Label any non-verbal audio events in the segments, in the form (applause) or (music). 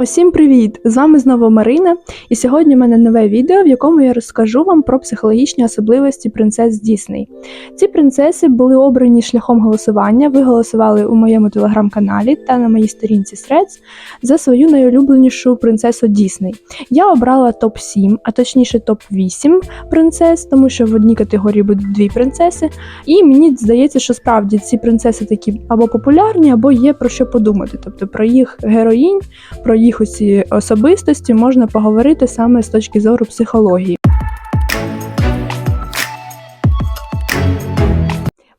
Усім привіт! З вами знову Марина, і сьогодні в мене нове відео, в якому я розкажу вам про психологічні особливості принцес Дісней. Ці принцеси були обрані шляхом голосування. Ви голосували у моєму телеграм-каналі та на моїй сторінці Threads за свою найулюбленішу принцесу Дісней. Я обрала топ 7, а точніше топ 8 принцес, тому що в одній категорії будуть дві принцеси. І мені здається, що справді ці принцеси такі або популярні, або є про що подумати, тобто про їх героїнь, про їх усі особистості можна поговорити саме з точки зору психології.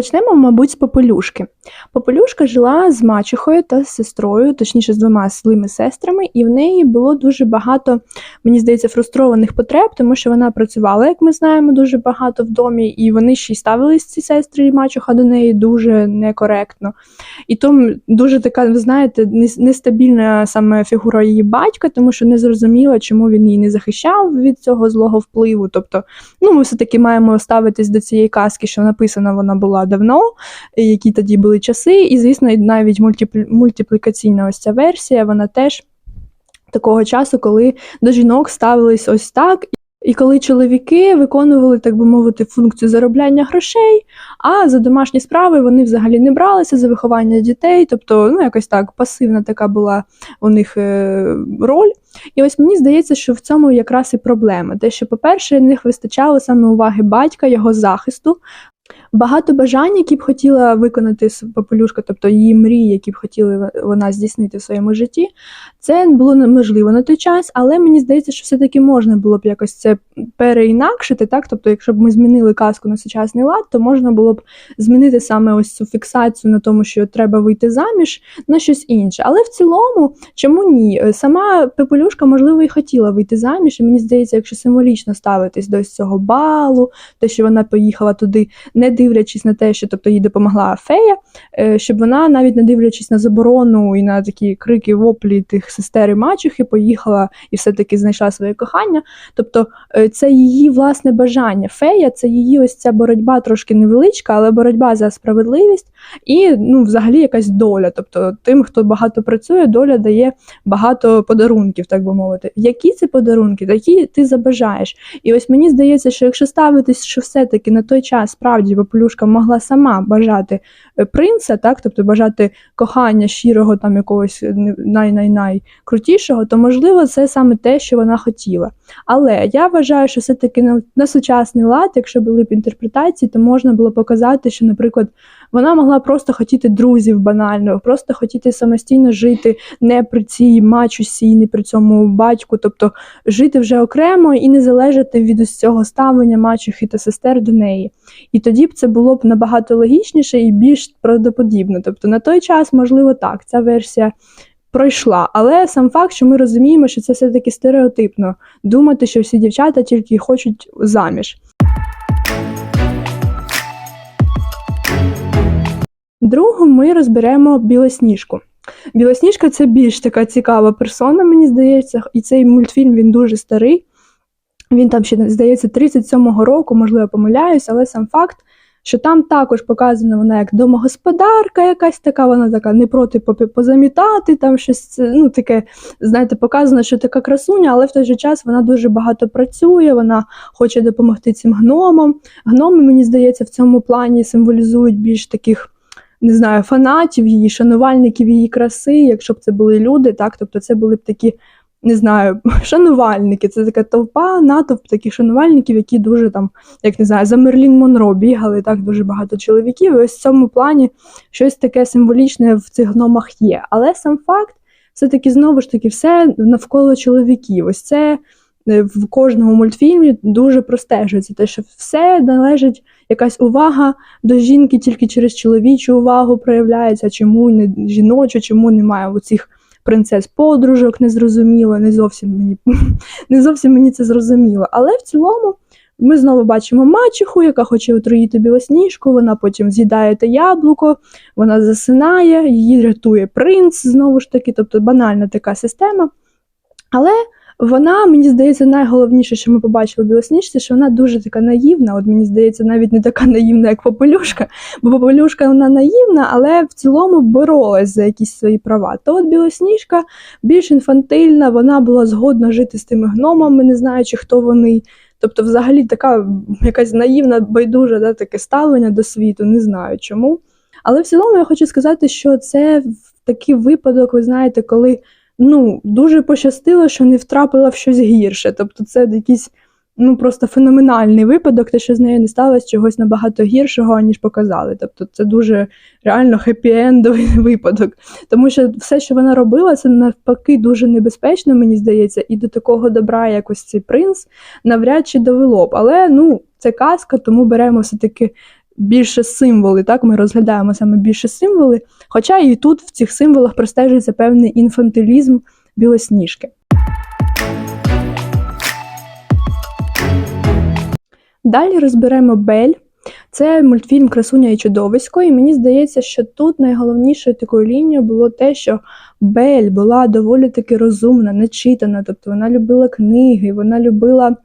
Почнемо, мабуть, з Попелюшки. Попелюшка жила з мачехою та з сестрою, точніше з двома злими сестрами, і в неї було дуже багато, мені здається, фрустрованих потреб, тому що вона працювала, як ми знаємо, дуже багато в домі, і вони ще й ставились ці сестри і мачеха до неї дуже некоректно. І тому дуже така, ви знаєте, нестабільна саме фігура її батька, тому що не зрозуміла, чому він її не захищав від цього злого впливу. Тобто, ну, ми все-таки маємо ставитись до цієї казки, що написана вона була давно, які тоді були часи. І, звісно, навіть мультиплі... мультиплікаційна ось ця версія, вона теж такого часу, коли до жінок ставились ось так. І коли чоловіки виконували, так би мовити, функцію заробляння грошей, а за домашні справи вони взагалі не бралися за виховання дітей, тобто, ну якось так пасивна така була у них е, роль. І ось мені здається, що в цьому якраз і проблема. Те, що, по-перше, в них вистачало саме уваги батька, його захисту. Багато бажань, які б хотіла виконати Попелюшка, тобто її мрії, які б хотіли вона здійснити в своєму житті, це було неможливо на той час, але мені здається, що все-таки можна було б якось це переінакшити, так? Тобто, якщо б ми змінили казку на сучасний лад, то можна було б змінити саме ось цю фіксацію на тому, що треба вийти заміж на щось інше. Але в цілому, чому ні? Е, Сама Пепелюшка, можливо, і хотіла вийти заміж, і мені здається, якщо символічно ставитись до цього балу, те, що вона поїхала туди, не дивлячись на те, що тобто їй допомогла фея, е, щоб вона, навіть не дивлячись на заборону і на такі крики воплі тих сестер і мачухи, поїхала і все-таки знайшла своє кохання. Тобто е, це її власне бажання. Фея це її ось ця боротьба трошки невеличка, але боротьба за справедливість і ну, взагалі якась доля. Тобто тим, хто багато працює, доля дає багато подарунків, так би мовити. Які це подарунки, такі ти забажаєш. І ось мені здається, що якщо ставитись, що все-таки на той час справді Попелюшка могла сама бажати е, принца, так, тобто бажати кохання щирого, там якогось най-най-най крутішого, то можливо це саме те, що вона хотіла. Але я вважаю, що все-таки на, на сучасний лад, якщо були б інтерпретації, то можна було показати, що, наприклад, вона могла просто хотіти друзів банально, просто хотіти самостійно жити не при цій мачусі, не при цьому батьку, тобто жити вже окремо і не залежати від ось цього ставлення мачухи та сестер до неї. І тоді б це було б набагато логічніше і більш правдоподібно. Тобто на той час, можливо, так, ця версія. Пройшла, але сам факт, що ми розуміємо, що це все-таки стереотипно думати, що всі дівчата тільки хочуть заміж. Другу ми розберемо білосніжку. Білосніжка це більш така цікава персона, мені здається, і цей мультфільм він дуже старий. Він там ще, здається, 37-го року, можливо, помиляюсь, але сам факт, що там також показана вона як домогосподарка, якась така, вона така не проти позамітати, там щось ну, таке, знаєте, показано, що така красуня, але в той же час вона дуже багато працює, вона хоче допомогти цим гномам. Гноми, мені здається, в цьому плані символізують більш таких не знаю, фанатів її, шанувальників її краси, якщо б це були люди, так, тобто це були б такі, не знаю, (laughs) шанувальники. Це така толпа, натовп таких шанувальників, які дуже там, як не знаю, за Мерлін Монро бігали, так, дуже багато чоловіків. І ось в цьому плані щось таке символічне в цих гномах є. Але сам факт, все-таки знову ж таки, все навколо чоловіків. Ось це е, в кожному мультфільмі дуже простежується, те, що все належить якась увага до жінки тільки через чоловічу увагу проявляється, чому не жіночу, чому немає оцих принцес-подружок, незрозуміло, не зовсім мені (laughs) не зовсім мені це зрозуміло. Але в цілому ми знову бачимо мачеху, яка хоче отруїти білосніжку, вона потім з'їдає те яблуко, вона засинає, її рятує принц знову ж таки, тобто банальна така система. Але Вона, мені здається, найголовніше, що ми побачили в білосніжці, що вона дуже така наївна. От мені здається, навіть не така наївна, як Попелюшка, бо Попелюшка вона наївна, але в цілому боролась за якісь свої права. То от білосніжка більш інфантильна, вона була згодна жити з тими гномами, не знаючи, хто вони. Тобто, взагалі, така якась наївна, байдужа, да, таке ставлення до світу, не знаю чому. Але в цілому я хочу сказати, що це такий випадок, ви знаєте, коли ну, дуже пощастило, що не втрапила в щось гірше. Тобто, це якийсь ну, просто феноменальний випадок, те, що з нею не сталося чогось набагато гіршого, ніж показали. Тобто, це дуже реально хеппі-ендовий (laughs) випадок. Тому що все, що вона робила, це навпаки дуже небезпечно, мені здається, і до такого добра, як ось цей принц, навряд чи довело б. Але ну, це казка, тому беремо все-таки. Більше символи, так ми розглядаємо саме більше символи. Хоча і тут в цих символах простежується певний інфантилізм білосніжки. Далі розберемо Бель. Це мультфільм Красуня і чудовисько, і мені здається, що тут найголовнішою такою лінією було те, що Бель була доволі таки розумна, начитана, тобто вона любила книги, вона любила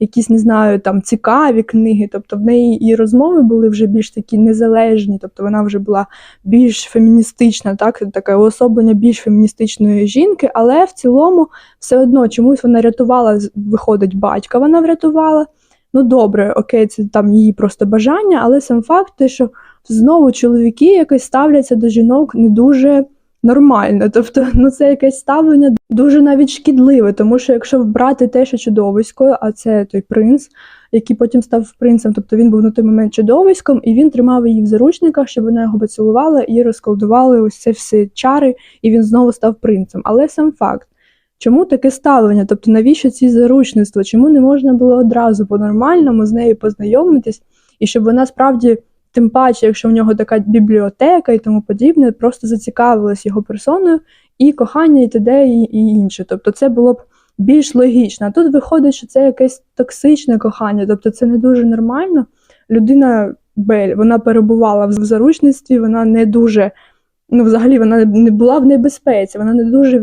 якісь, не знаю, там цікаві книги. Тобто в неї і розмови були вже більш такі незалежні, тобто вона вже була більш феміністична, так, таке уособлення більш феміністичної жінки, але в цілому все одно чомусь вона рятувала, виходить, батька вона врятувала. Ну, добре, окей, це там її просто бажання, але сам факт, те, що знову чоловіки якось ставляться до жінок не дуже нормально. Тобто, ну це якесь ставлення дуже навіть шкідливе, тому що якщо вбрати те, що чудовисько, а це той принц, який потім став принцем, тобто він був на той момент чудовиськом, і він тримав її в заручниках, щоб вона його поцілувала і розколдували ось це всі чари, і він знову став принцем. Але сам факт. Чому таке ставлення? Тобто, навіщо ці заручництва? Чому не можна було одразу по-нормальному з нею познайомитись, і щоб вона справді, тим паче, якщо в нього така бібліотека і тому подібне, просто зацікавилась його персоною і кохання, і т.д. і, і інше. Тобто, це було б більш логічно. А тут виходить, що це якесь токсичне кохання, тобто це не дуже нормально. Людина Бель, вона перебувала в заручництві, вона не дуже ну, взагалі вона не була в небезпеці, вона не дуже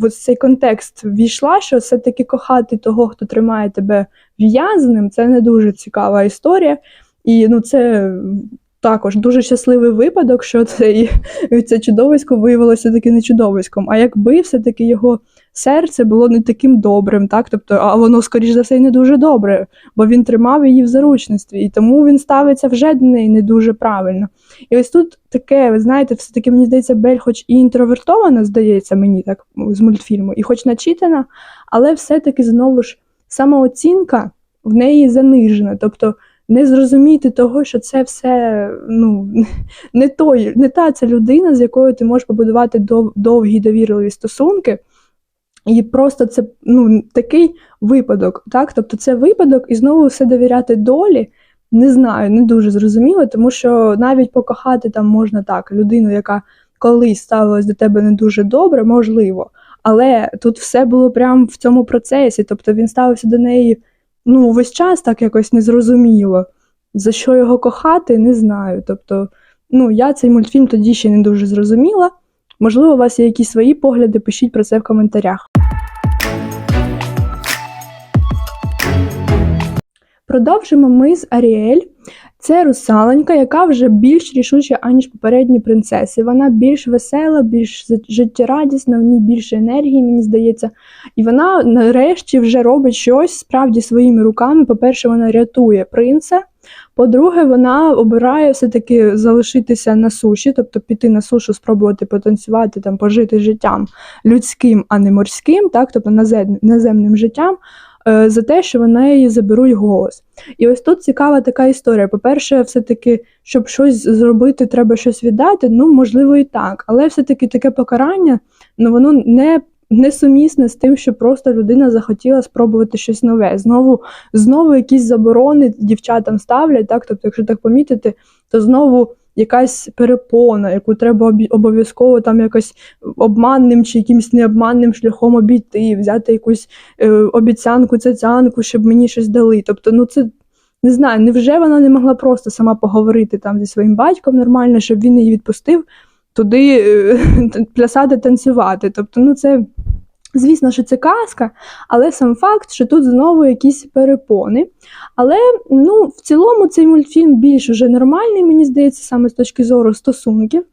в цей контекст війшла, що все-таки кохати того, хто тримає тебе в'язним, це не дуже цікава історія. І ну, це також дуже щасливий випадок, що це, (laughs) це чудовисько виявилося таки не чудовиськом. А якби все-таки його серце було не таким добрим, так? Тобто, а воно, скоріш за все, не дуже добре, бо він тримав її в заручництві, і тому він ставиться вже до неї не дуже правильно. І ось тут таке, ви знаєте, все-таки мені здається, Бель, хоч і інтровертована, здається, мені так з мультфільму, і хоч начитана, але все-таки знову ж самооцінка в неї занижена. Тобто не зрозуміти того, що це все ну, не той, не та ця людина, з якою ти можеш побудувати дов, довгі довірливі стосунки. І просто це ну, такий випадок. так? Тобто це випадок, і знову все довіряти долі. Не знаю, не дуже зрозуміло, тому що навіть покохати там можна так людину, яка колись ставилась до тебе не дуже добре, можливо. Але тут все було прямо в цьому процесі. Тобто він ставився до неї ну, весь час так якось незрозуміло. За що його кохати, не знаю. Тобто, ну, я цей мультфільм тоді ще не дуже зрозуміла. Можливо, у вас є якісь свої погляди, пишіть про це в коментарях. Продовжимо ми з Аріель. Це русаленька, яка вже більш рішуча, аніж попередні принцеси. Вона більш весела, більш життєрадісна, в ній більше енергії, мені здається. І вона нарешті вже робить щось справді своїми руками. По-перше, вона рятує принца. По-друге, вона обирає все-таки залишитися на суші, тобто піти на сушу, спробувати потанцювати, там, пожити життям людським, а не морським, так, тобто наземним життям. Е, за те, що вона її заберуть голос. І ось тут цікава така історія. По-перше, все-таки, щоб щось зробити, треба щось віддати. Ну, можливо, і так. Але все-таки таке покарання, ну воно не. Несумісне з тим, що просто людина захотіла спробувати щось нове. Знову знову якісь заборони дівчатам ставлять, так? Тобто, якщо так помітити, то знову якась перепона, яку треба обов'язково там якось обманним чи якимось необманним шляхом обійти, взяти якусь е, обіцянку, цяцянку, щоб мені щось дали. Тобто, ну це. Не знаю, невже вона не могла просто сама поговорити там зі своїм батьком нормально, щоб він її відпустив туди е, (laughs) плясати, танцювати. Тобто, ну це Звісно, що це казка, але сам факт, що тут знову якісь перепони. Але ну, в цілому цей мультфільм більш уже нормальний, мені здається, саме з точки зору стосунків.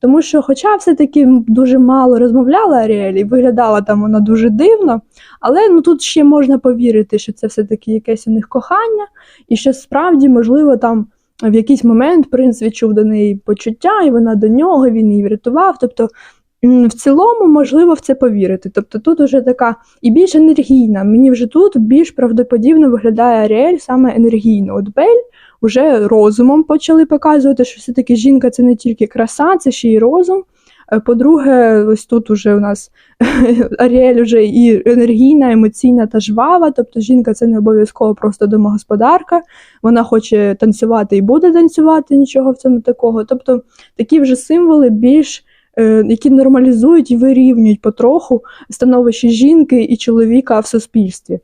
Тому що, хоча все-таки дуже мало розмовляла Аріель і виглядала там вона дуже дивно, але ну тут ще можна повірити, що це все-таки якесь у них кохання, і що справді, можливо, там в якийсь момент принц відчув до неї почуття, і вона до нього, він її врятував. Тобто, в цілому можливо в це повірити. Тобто тут уже така і більш енергійна. Мені вже тут більш правдоподібно виглядає Аріель саме енергійно. От Бель вже розумом почали показувати, що все-таки жінка це не тільки краса, це ще й розум. Е, По-друге, ось тут уже у нас (laughs) Аріель вже і енергійна, емоційна та жвава. Тобто жінка це не обов'язково просто домогосподарка. Вона хоче танцювати і буде танцювати, нічого в цьому такого. Тобто такі вже символи більш. Е, Які нормалізують і вирівнюють потроху становище жінки і чоловіка в суспільстві.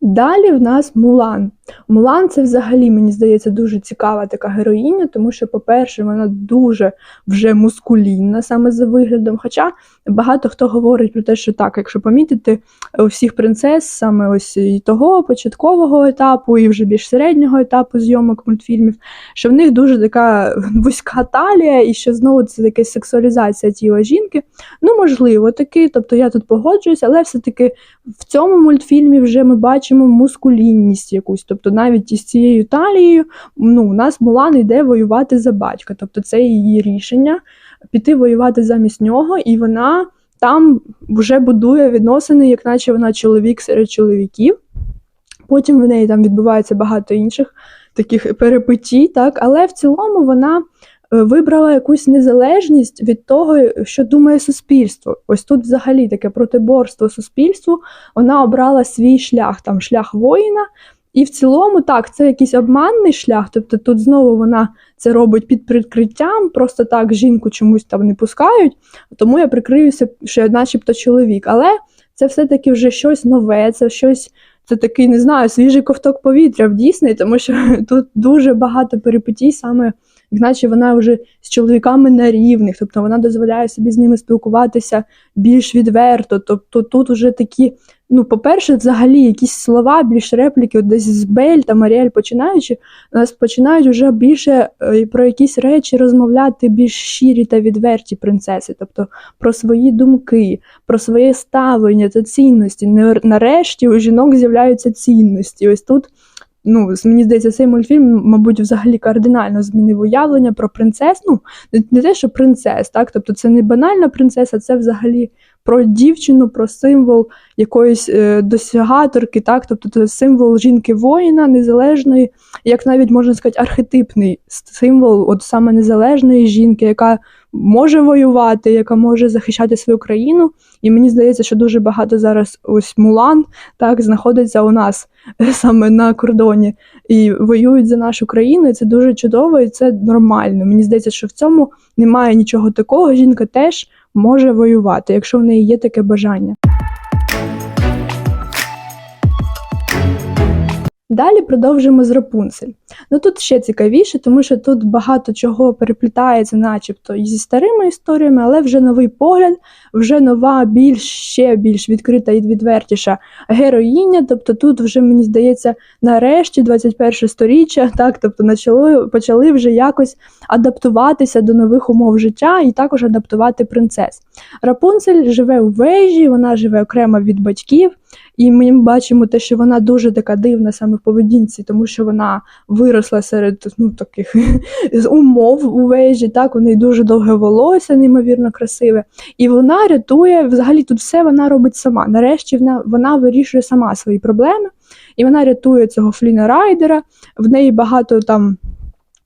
Далі в нас Мулан. Мулан це взагалі, мені здається, дуже цікава така героїня, тому що, по-перше, вона дуже вже мускулінна саме за виглядом. Хоча багато хто говорить про те, що так, якщо помітити у всіх принцес, саме ось і того початкового етапу, і вже більш середнього етапу зйомок мультфільмів, що в них дуже така (laughs) вузька талія, і що знову це якась сексуалізація тіла жінки. Ну, можливо, таки, тобто я тут погоджуюсь, але все-таки в цьому мультфільмі вже ми бачимо мускулінність якусь. Тобто навіть із цією талією ну, у нас Мулан йде воювати за батька. Тобто це її рішення піти воювати замість нього, і вона там вже будує відносини, як наче вона чоловік серед чоловіків. Потім в неї там відбувається багато інших таких перепитій, так, але в цілому вона е, вибрала якусь незалежність від того, що думає суспільство. Ось тут взагалі таке протиборство суспільству. Вона обрала свій шлях, там шлях воїна. І в цілому, так, це якийсь обманний шлях. Тобто тут знову вона це робить під прикриттям, просто так жінку чомусь там не пускають, тому я прикриюся, що я начебто чоловік. Але це все-таки вже щось нове, це щось. Це такий, не знаю, свіжий ковток повітря в Дісней, тому що (laughs) тут дуже багато перипетій, саме наче вона вже з чоловіками на рівних, тобто вона дозволяє собі з ними спілкуватися більш відверто. Тобто тут вже такі, ну, по-перше, взагалі якісь слова, більш репліки, от десь з Бель та Маріель починаючи, нас починають вже більше е, про якісь речі розмовляти більш щирі та відверті принцеси, тобто про свої думки, про своє ставлення та цінності. Нарешті у жінок з'являються цінності. Ось тут. Ну, мені здається, цей мультфільм, мабуть, взагалі кардинально змінив уявлення про принцес. Ну, не- не те, що принцес, так? Тобто це не банальна принцеса, це взагалі про дівчину, про символ якоїсь е, досягаторки, так? Тобто це символ жінки-воїна, незалежної, як навіть можна сказати, архетипний символ от саме незалежної жінки, яка може воювати, яка може захищати свою країну. І мені здається, що дуже багато зараз ось Мулан так знаходиться у нас (laughs) саме на кордоні і воюють за нашу країну. І це дуже чудово, і це нормально. Мені здається, що в цьому немає нічого такого. Жінка теж може воювати, якщо в неї є таке бажання. Далі продовжуємо з Рапунцель. Ну тут ще цікавіше, тому що тут багато чого переплітається, начебто, зі старими історіями, але вже новий погляд, вже нова, більш ще більш відкрита і відвертіша героїня. Тобто тут вже мені здається, нарешті 21 сторіччя, так, тобто почали, почали вже якось адаптуватися до нових умов життя і також адаптувати принцес. Рапунцель живе у вежі, вона живе окремо від батьків. І ми бачимо те, що вона дуже така дивна саме в поведінці, тому що вона виросла серед ну, таких (laughs) умов у вежі, так, у неї дуже довге волосся, неймовірно красиве. І вона рятує, взагалі тут все вона робить сама. Нарешті вона, вона вирішує сама свої проблеми, і вона рятує цього Фліна Райдера, в неї багато там.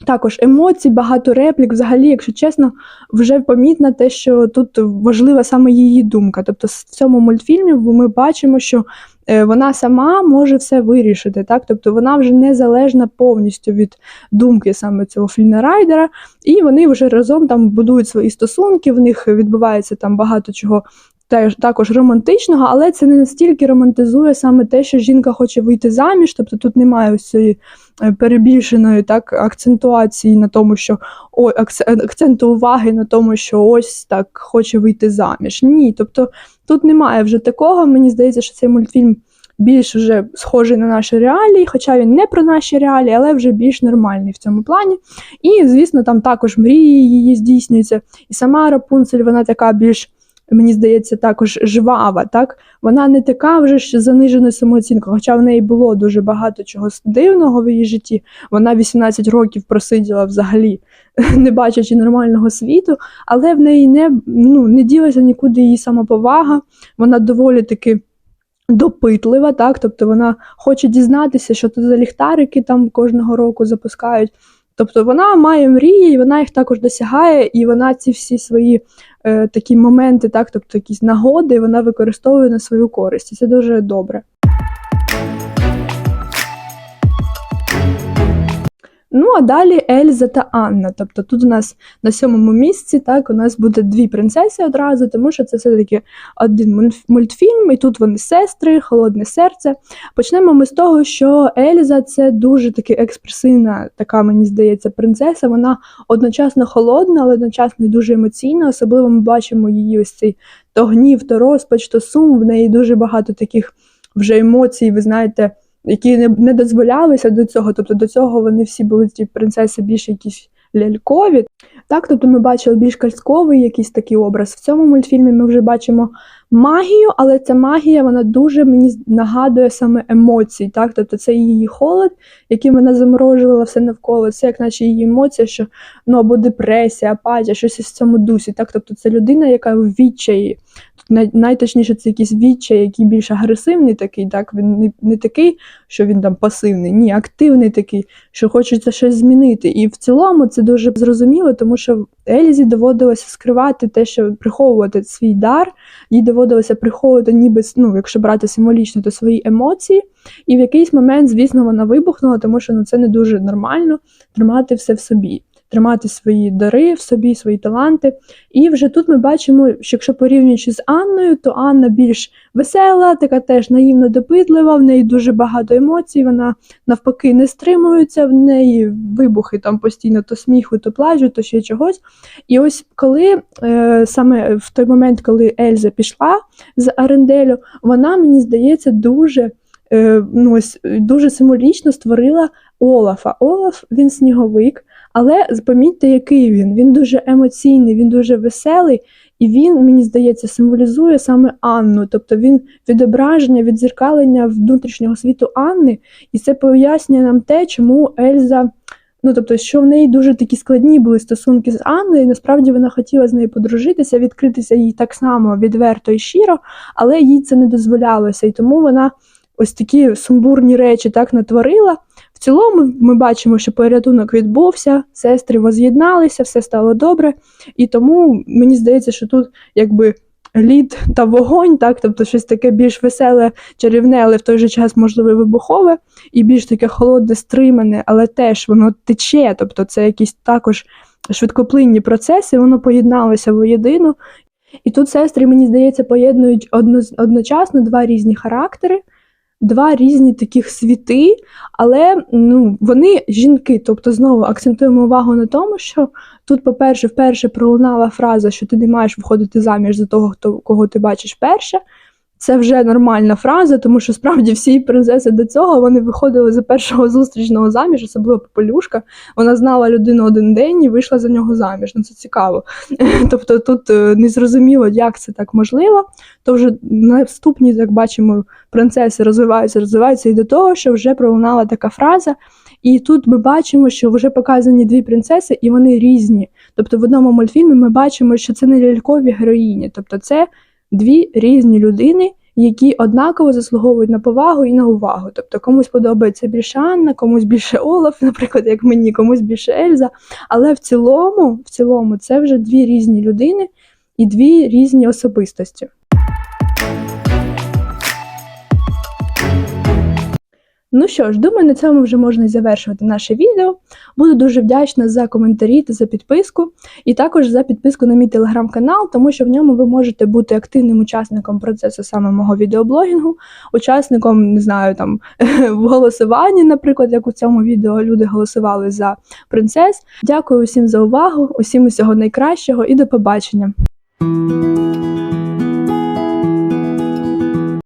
Також емоцій, багато реплік. Взагалі, якщо чесно, вже помітно те, що тут важлива саме її думка. Тобто, в цьому мультфільмі ми бачимо, що е, вона сама може все вирішити. Так? Тобто вона вже незалежна повністю від думки саме цього Фліна Райдера, і вони вже разом там будують свої стосунки, в них відбувається там багато чого також романтичного, але це не настільки романтизує саме те, що жінка хоче вийти заміж. Тобто тут немає ось цієї е, перебільшеної так акцентуації на тому, що ой, акц- акценту уваги на тому, що ось так хоче вийти заміж. Ні, тобто тут немає вже такого. Мені здається, що цей мультфільм більш вже схожий на наші реалії, хоча він не про наші реалії, але вже більш нормальний в цьому плані. І, звісно, там також мрії її здійснюються. І сама Рапунцель, вона така більш. Мені здається, також жвава, так вона не така вже ж занижена самооцінка, хоча в неї було дуже багато чого дивного в її житті. Вона 18 років просиділа взагалі, (laughs) не бачачи нормального світу, але в неї не, ну, не ділася нікуди її самоповага. Вона доволі таки допитлива, так, тобто вона хоче дізнатися, що це за ліхтарики там кожного року запускають. Тобто вона має мрії, і вона їх також досягає, і вона ці всі свої е, такі моменти, так, тобто якісь нагоди, вона використовує на свою користь. І це дуже добре. Ну, а далі Ельза та Анна. Тобто тут у нас на сьомому місці так, у нас буде дві принцеси одразу, тому що це все-таки один мультфільм, і тут вони сестри, холодне серце. Почнемо ми з того, що Ельза це дуже таки експресивна, така мені здається, принцеса. Вона одночасно холодна, але одночасно і дуже емоційна. Особливо ми бачимо її ось цей то гнів, то розпач, то сум. В неї дуже багато таких вже емоцій, ви знаєте, які не, не дозволялися до цього. Тобто до цього вони всі були ті принцеси більш якісь лялькові. Так, тобто ми бачили більш казковий якийсь такий образ. В цьому мультфільмі ми вже бачимо магію, але ця магія вона дуже мені нагадує саме емоції. Так, тобто це її холод, яким вона заморожувала все навколо. Це як наче її емоція, що ну або депресія, апатія, щось із цьому дусі. Так, тобто це людина, яка в відчаї. Най- найточніше це якийсь відчай, який більш агресивний такий, так він не, не такий, що він там пасивний, ні, активний такий, що хочеться щось змінити. І в цілому це дуже зрозуміло, тому що Елізі доводилося скривати те, що приховувати свій дар, їй приховувати, ніби ну, якщо брати символічно, то свої емоції. І в якийсь момент, звісно, вона вибухнула, тому що ну, це не дуже нормально тримати все в собі. Тримати свої дари в собі, свої таланти. І вже тут ми бачимо, що якщо порівнюючи з Анною, то Анна більш весела, така теж наївно допитлива, в неї дуже багато емоцій, вона навпаки не стримується, в неї вибухи там постійно то сміху, то плачу, то ще чогось. І ось коли е, саме в той момент, коли Ельза пішла з Аренделю, вона, мені здається, дуже, е, ну, ось, дуже символічно створила Олафа. Олаф він сніговик. Але помітьте, який він. Він дуже емоційний, він дуже веселий, і він, мені здається, символізує саме Анну. Тобто він відображення, відзеркалення внутрішнього світу Анни, і це пояснює нам те, чому Ельза. Ну, тобто, що в неї дуже такі складні були стосунки з Анною, і насправді вона хотіла з нею подружитися, відкритися їй так само відверто і щиро, але їй це не дозволялося. І тому вона ось такі сумбурні речі так натворила. В цілому ми бачимо, що порятунок відбувся, сестри воз'єдналися, все стало добре. І тому мені здається, що тут якби лід та вогонь, так, тобто щось таке більш веселе, чарівне, але в той же час, можливо, вибухове, і більш таке холодне, стримане, але теж воно тече, тобто це якісь також швидкоплинні процеси, воно поєдналося воєдино. І тут сестри, мені здається, поєднують одночасно два різні характери, два різні таких світи, але ну, вони жінки. Тобто, знову акцентуємо увагу на тому, що тут, по-перше, вперше пролунала фраза, що ти не маєш виходити заміж за того, хто, кого ти бачиш перше. Це вже нормальна фраза, тому що справді всі принцеси до цього вони виходили за першого зустрічного заміж, особливо Попелюшка. Вона знала людину один день і вийшла за нього заміж. Ну це цікаво. (laughs) Тобто тут е, не зрозуміло, як це так можливо. То вже наступні, як бачимо, принцеси розвиваються, розвиваються і до того, що вже пролунала така фраза. І тут ми бачимо, що вже показані дві принцеси, і вони різні. Тобто в одному мультфільмі ми бачимо, що це не лялькові героїні, тобто це дві різні людини, які однаково заслуговують на повагу і на увагу. Тобто комусь подобається більше Анна, комусь більше Олаф, (laughs) наприклад, як мені, комусь більше Ельза. Але в цілому, в цілому, це вже дві різні людини і дві різні особистості. Ну що ж, думаю, на цьому вже можна і завершувати наше відео. Буду дуже вдячна за коментарі та за підписку, і також за підписку на мій телеграм-канал, тому що в ньому ви можете бути активним учасником процесу саме мого відеоблогінгу, учасником, не знаю, там (laughs) в голосуванні, наприклад, як у цьому відео люди голосували за принцес. Дякую усім за увагу, усім усього найкращого і до побачення.